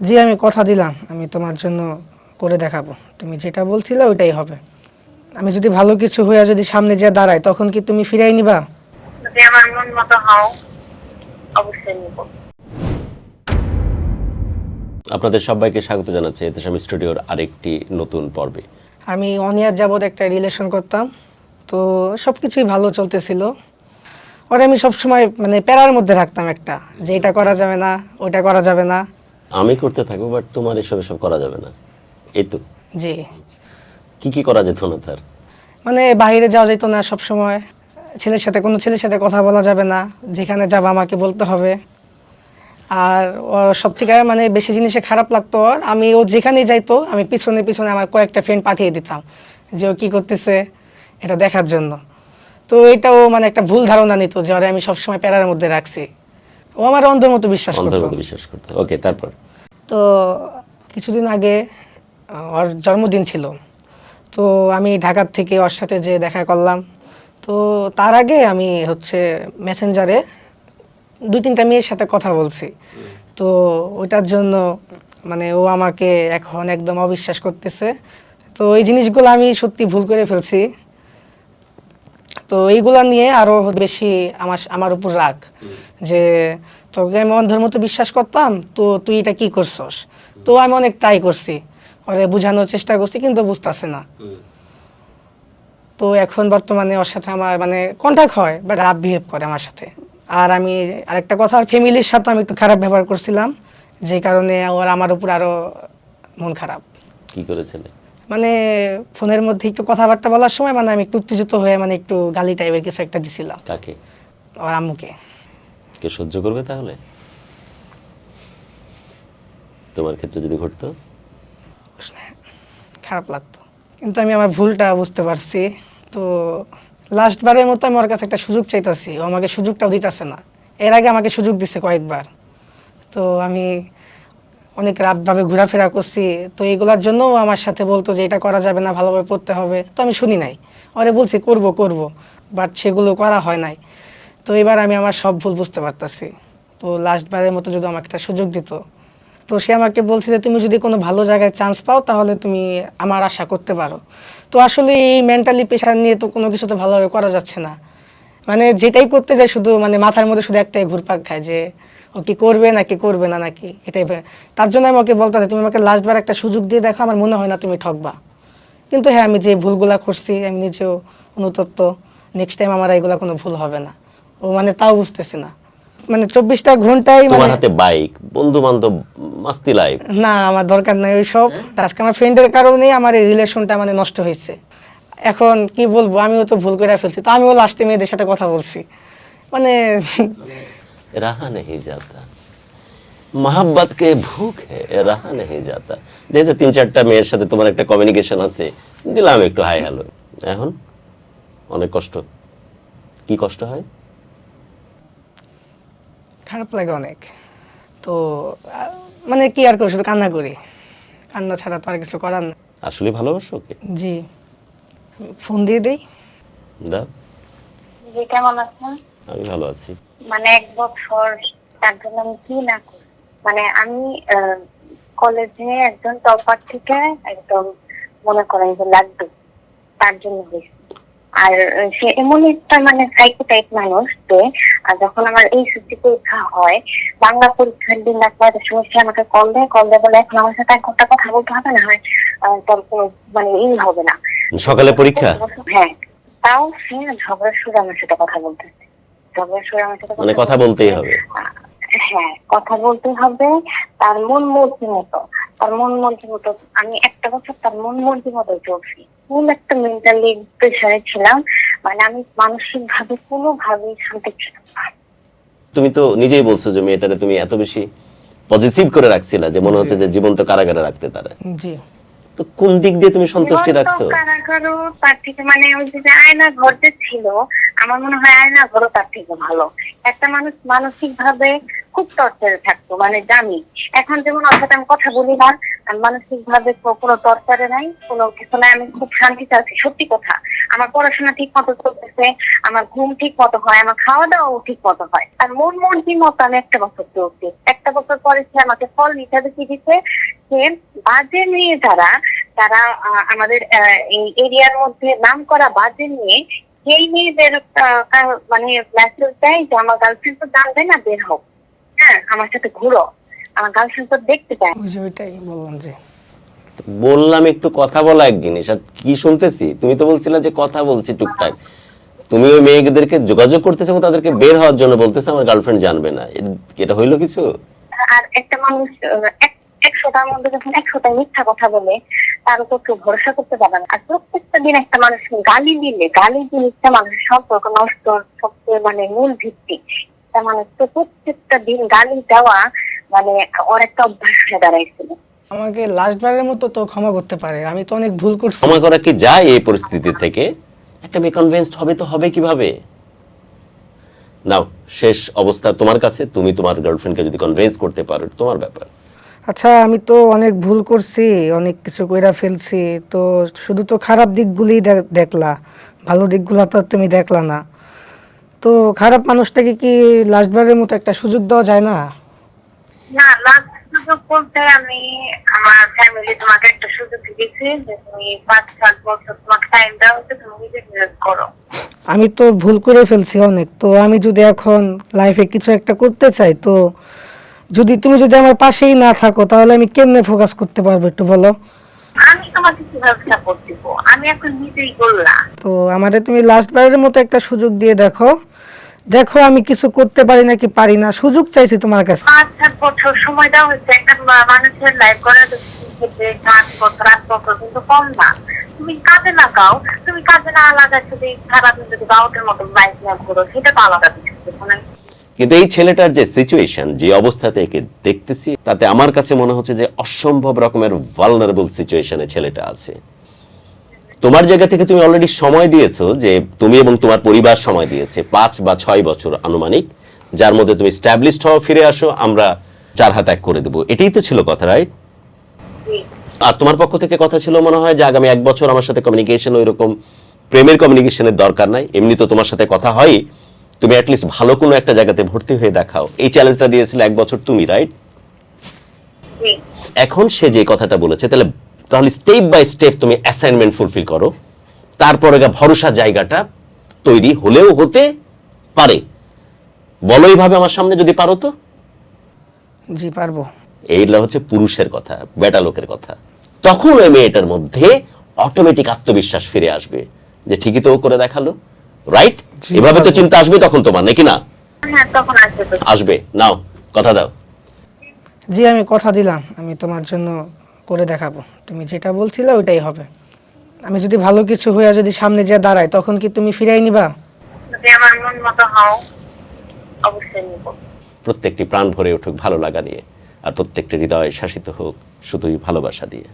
জি আমি কথা দিলাম। আমি তোমার জন্য করে দেখাবো। তুমি যেটা বলছিলে ওইটাই হবে। আমি যদি ভালো কিছু হইয়া যদি সামনে যা দাঁড়াই তখন কি তুমি ফিরাই নিবা? যদি আমার মন মতো হও অবশ্যই নিব। আপনাদের সবাইকে স্বাগত জানাচ্ছি এতেশাম স্টুডিওর আরেকটি নতুন পর্বে। আমি অনিয়ার যাবৎ একটা রিলেশন করতাম। তো সব কিছুই ভালো চলতেছিল। ওরা আমি সবসময় মানে প্যারার মধ্যে রাখতাম একটা। যে এটা করা যাবে না ওটা করা যাবে না। আমি করতে থাকব বাট তোমার এসব এসব করা যাবে না। এই তো। জি। কি কি করা যেত না তার? মানে বাইরে যাওয়া যেত না সব সময় ছেলের সাথে কোনো ছেলের সাথে কথা বলা যাবে না। যেখানে যাবা আমাকে বলতে হবে। আর ওর সব থেকে মানে বেশি জিনিসে খারাপ লাগতো ওর। আমি ও যেখানেই যাইতো আমি পিছনে পিছনে আমার কয়েকটা ফ্রেন্ড পাঠিয়ে দিতাম। যে ও কী করতেছে এটা দেখার জন্য। তো এটাও মানে একটা ভুল ধারণা নিত যে ওরে আমি সবসময় প্যারার মধ্যে রাখছি। ও আমার অন্ধের মতো বিশ্বাস করতো। অন্তর্গত বিশ্বাস করতে। ওকে তারপর? তো কিছুদিন আগে আহ, ওর জন্মদিন ছিল। তো আমি ঢাকার থেকে ওর সাথে যে দেখা করলাম। তো তার আগে আমি হচ্ছে মেসেঞ্জারে দুই তিনটা মেয়ের সাথে কথা বলছি। তো ওইটার জন্য মানে ও আমাকে এখন একদম অবিশ্বাস করতেছে। তো এই জিনিসগুলো আমি সত্যি ভুল করে ফেলছি। তো এইগুলা নিয়ে আরও বেশি আমার আমার উপর রাগ। যে তোকে আমি অন্ধের মতো বিশ্বাস করতাম, তো তুই এটা কি করছস? তো আমি অনেক ট্রাই করছি। ওরে বোঝানোর চেষ্টা করছি, কিন্তু বুঝতেছে না। তো এখন বর্তমানে ওর সাথে আমার মানে কন্ট্যাক্ট হয় বাট রাফ বিহেভ করে আমার সাথে। আর আমি আরেকটা কথা আর ফ্যামিলির সাথে আমি একটু খারাপ ব্যবহার করছিলাম, যে কারণে ওর আমার উপর আরও মন খারাপ। কি করেছিলে? মানে ফোনের মধ্যে একটু কথাবার্তা বলার সময় মানে আমি একটু উত্তেজিত হয়ে মানে একটু গালি টাইপের কিছু একটা দিছিলাম। কাকে? ওর আম্মুকে। কে সহ্য করবে তাহলে? তোমার ক্ষেত্রে যদি ঘটতো? খারাপ লাগতো। কিন্তু আমি আমার ভুলটা বুঝতে পারছি। তো লাস্ট বারের মতো আমি ওর কাছে একটা সুযোগ চাইতাছি। ও আমাকে সুযোগটাও দিতেছে না। এর আগে আমাকে সুযোগ দিছে কয়েকবার। তো আমি অনেক রাতভাবে ঘোরাফেরা করছি, তো এইগুলোর জন্য আমার সাথে বলতো যে এটা করা যাবে না, ভালোভাবে পড়তে হবে। তো আমি শুনি নাই। ওরে বলছি, করব করব বাট সেগুলো করা হয় নাই। তো এবার আমি আমার সব ভুল বুঝতে পারতাছি। তো লাস্ট বারের মতো যদি আমাকে একটা সুযোগ দিত। তো সে আমাকে বলছে যে, তুমি যদি কোনো ভালো জায়গায় চান্স পাও, তাহলে তুমি আমার আশা করতে পারো। তো আসলে এই মেন্টালি প্রেশার নিয়ে তো কোনো কিছু তো ভালোভাবে করা যাচ্ছে না। মানে যেটাই করতে যায় শুধু মানে মাথার মধ্যে শুধু একটাই ঘুরপাক খায় যে ও কি করবে নাকি করবে না নাকি এটাই তার জন্য আমি ওকে বলতে তুমি আমাকে লাস্টবার একটা সুযোগ দিয়ে দেখো আমার মনে হয় না তুমি ঠকবা। কিন্তু হ্যাঁ আমি যে ভুলগুলা করছি আমি নিজেও অনুতপ্ত। নেক্সট টাইম আমার এগুলা কোনো ভুল হবে না। ও মানে তাও বুঝতেছি না। মানে চব্বিশটা ঘন্টাই তোমার মানে হাতে বাইক বন্ধু বান্ধব মাস্তি লাইফ না আমার দরকার নাই ওইসব। আজকে আমার ফ্রেন্ডের কারণেই আমার এই রিলেশনটা মানে নষ্ট হয়েছে। এখন কি বলব? আমিও তো ভুল করে ফেলছি। তো আমিও লাস্টে মেয়েদের সাথে কথা বলছি। মানে রাহা নেই যাতা। মহাব্বত কে ভুক হে রাহা নেই যাতা। দেখছ তিন চারটা মেয়ের সাথে তোমার একটা কমিউনিকেশন আছে। দিলাম একটু হাই হ্যালো এখন? অনেক কষ্ট। কি কষ্ট হয়? খারাপ লাগে অনেক। তো মানে কি আর করি শুধু কান্না করি। কান্না ছাড়া তো আর কিছু করার না। আসলে ভালোবাসো ওকে? জি। ফোন দিয়ে দেই। দাও যে কেমন আছেন? আমি ভালো আছি। মানে এক বছর তার জন্য আমি কি না করি? মানে আমি কলেজে একজন টপার থেকে একদম মনে করেন যে লাড্ডু তার জন্য হয়েছে। আর সে এমন একটা মানে সাইকো টাইপ মানুষ যে আর যখন আমার এই সৃষ্টি পরীক্ষা হয় বাংলা পরীক্ষার দিন একবার সময় সে আমাকে কল দেয় কল দেয় বলে এখন আমার সাথে এক ঘণ্টা কথা বলতে হবে না হয় আহ, তোর কোনো মানে ই হবে না। সকালে পরীক্ষা? হ্যাঁ। তাও সে ঝগড়ার সুরে আমার সাথে কথা বলতেছে ঝগড়ার সুরে আমার সাথে মানে কথা বলতেই হবে? হ্যাঁ কথা বলতে হবে তার মন মর্জি মতো। তার মন মর্জি মতো আমি একটা বছর তার মন মর্জি মতো চলছি ফুল একটা মেন্টালি প্রেশারে ছিলাম মানে আমি মানসিক ভাবে কোনোভাবেই শান্তি ছিলাম না। তুমি তো নিজেই বলছো যে মেয়েটারে তুমি এত বেশি পজিটিভ করে রাখছিলা যে মনে হচ্ছে যে জীবন্ত কারাগারে রাখতে তারা। জি। তো কোন দিক দিয়ে তুমি সন্তুষ্টি রাখছো? কারাগারও তার থেকে মানে ওই যে আয়না ঘর যে ছিল আমার মনে হয় আয়না ঘরও তার থেকে ভালো। একটা মানুষ মানসিক ভাবে খুব টর্চারে থাকতো মানে জানি। এখন যেমন সাথে আমি কথা বলি না মানসিক ভাবে কোনো টর্চারে নাই, কোনো কিছু নাই, আমি খুব শান্তিতে আছি সত্যি কথা। আমার পড়াশোনা ঠিক মতো চলতেছে, আমার ঘুম ঠিক মতো হয়, আমার খাওয়া দাওয়াও ঠিক মতো হয়। আর মন মন কি মতো আমি একটা বছর চলছি। একটা বছর পরে সে আমাকে ফল হিসাবে কি দিচ্ছে যে বাজে মেয়ে যারা, তারা আমাদের এই এরিয়ার মধ্যে নাম করা বাজে নিয়ে সেই মেয়েদের মানে মেসেজ দেয় যে, আমার গার্লফ্রেন্ড তো জানবে না, বের হোক হ্যাঁ আমার সাথে ঘুরো। আমার গার্লফ্রেন্ড তো দেখতে চায়। ওই ওইটাই বললাম যে। বললাম একটু কথা বলা এক জিনিস আর কি শুনতেছি? তুমি তো বলছিলে যে কথা বলছি টুকটাক। তুমি ওই মেয়েদেরকে যোগাযোগ করতেছো এবং তাদেরকে বের হওয়ার জন্য বলতেছো আমার গার্লফ্রেন্ড জানবে না। এটা হইল কিছু? আর একটা মানুষ আহ, একশোটার মধ্যে যখন একশোটা মিথ্যা কথা বলে তার উপর কেউ ভরসা করতে পারে না। আর প্রত্যেকটা দিন একটা মানুষ গালি দিলে গালি জিনিসটা মানুষের সম্পর্ক নষ্ট সবচেয়ে মানে মূল ভিত্তি। একটা মানুষ তো প্রত্যেকটা দিন গালি দেওয়া মানে ওর একটা অভ্যাস হয়ে দাঁড়াইছিল। আমাকে লাস্টবারের মতো তো ক্ষমা করতে পারে আমি তো অনেক ভুল করছি। ক্ষমা করা কি যায় এই পরিস্থিতি থেকে? একটা মেয়ে কনভিন্সড হবে তো হবে কীভাবে? নাও শেষ অবস্থা তোমার কাছে তুমি তোমার গার্লফ্রেন্ডকে যদি কনভিন্স করতে পারো তোমার ব্যাপার। আচ্ছা আমি তো অনেক ভুল করছি অনেক কিছু কইরা ফেলছি তো শুধু তো খারাপ দিকগুলোই দেখলা ভালো দিকগুলো তো আর তুমি দেখলা না। তো খারাপ মানুষটাকে কি লাস্টবারের মতো একটা সুযোগ দেওয়া যায় না? না লাস্ট সুযোগ বলতে আমি আমার ফ্যামিলি তোমাকে একটা সুযোগ দিয়েছে যে তুমি পাঁচ সাত বছর তোমাকে টাইম দেওয়া হচ্ছে তুমি করো। আমি তো ভুল করে ফেলছি অনেক। তো আমি যদি এখন লাইফে কিছু একটা করতে চাই তো যদি তুমি যদি আমার পাশেই না থাকো তাহলে আমি কেমনে ফোকাস করতে পারব একটু বলো? আমি তোমাকে কীভাবে সাপোর্ট দিব আমি এখন নিজেই করলাম তো আমাদের তুমি লাস্ট বারের মতো একটা সুযোগ দিয়ে দেখো। দেখো আমি কিছু করতে পারি নাকি পারি না সুযোগ চাইছি তোমার কাছে। পাঁচ সাত বছর সময় দেওয়া হচ্ছে একটা মানুষের লাইফ করার ক্ষেত্রে পাঁচ বছর আট বছর কিন্তু কম না। তুমি কাজে লাগাও তুমি কাজে না লাগাচ্ছ যদি সারাদিন যদি বাউটের মতো বাইক না ঘুরো সেটা তো আলাদা বিষয় কিন্তু এই ছেলেটার যে সিচুয়েশন যে অবস্থাতে একে দেখতেছি, তাতে আমার কাছে মনে হচ্ছে যে অসম্ভব রকমের ভালনারেবল সিচুয়েশনে ছেলেটা আছে। তোমার জায়গা থেকে তুমি অলরেডি সময় দিয়েছ যে তুমি এবং তোমার পরিবার সময় দিয়েছে, পাঁচ বা ছয় বছর আনুমানিক, যার মধ্যে তুমি স্ট্যাবলিশড হও, ফিরে আসো, আমরা চার হাত এক করে দেবো। এটাই তো ছিল কথা রাইট আর তোমার পক্ষ থেকে কথা ছিল মনে হয় যে আগামী এক বছর আমার সাথে কমিউনিকেশন ওই রকম প্রেমের কমিউনিকেশনের দরকার নাই। এমনি তো তোমার সাথে কথা হয় তুমি অ্যাটলিস্ট ভালো কোনো একটা জায়গাতে ভর্তি হয়ে দেখাও। এই চ্যালেঞ্জটা দিয়েছিল এক বছর তুমি রাইট এখন সে যে কথাটা বলেছে তাহলে তাহলে স্টেপ বাই স্টেপ তুমি অ্যাসাইনমেন্ট ফুলফিল করো। তারপরে গা ভরসা জায়গাটা তৈরি হলেও হতে পারে। বলো এইভাবে আমার সামনে যদি পারো তো। জি পারব। এইগুলো হচ্ছে পুরুষের কথা বেটা লোকের কথা। তখন ওই মেয়েটার মধ্যে অটোমেটিক আত্মবিশ্বাস ফিরে আসবে। যে ঠিকই তো ও করে দেখাল রাইট এভাবে তো চিন্তা আসবে তখন তোমার নাকি না? হ্যাঁ আসবে নাও কথা দাও। জি আমি কথা দিলাম আমি তোমার জন্য করে দেখাবো। তুমি যেটা বলছিলে ওইটাই হবে। আমি যদি ভালো কিছু হইয়া যদি সামনে যে দাঁড়াই তখন কি তুমি ফিরাই নিবা? যদি আমার মন মতো হও অবশ্যই নিবো। প্রত্যেকটি প্রাণ ভরে উঠুক ভালো লাগা নিয়ে আর প্রত্যেকটি হৃদয় শাসিত হোক শুধুই ভালোবাসা দিয়ে।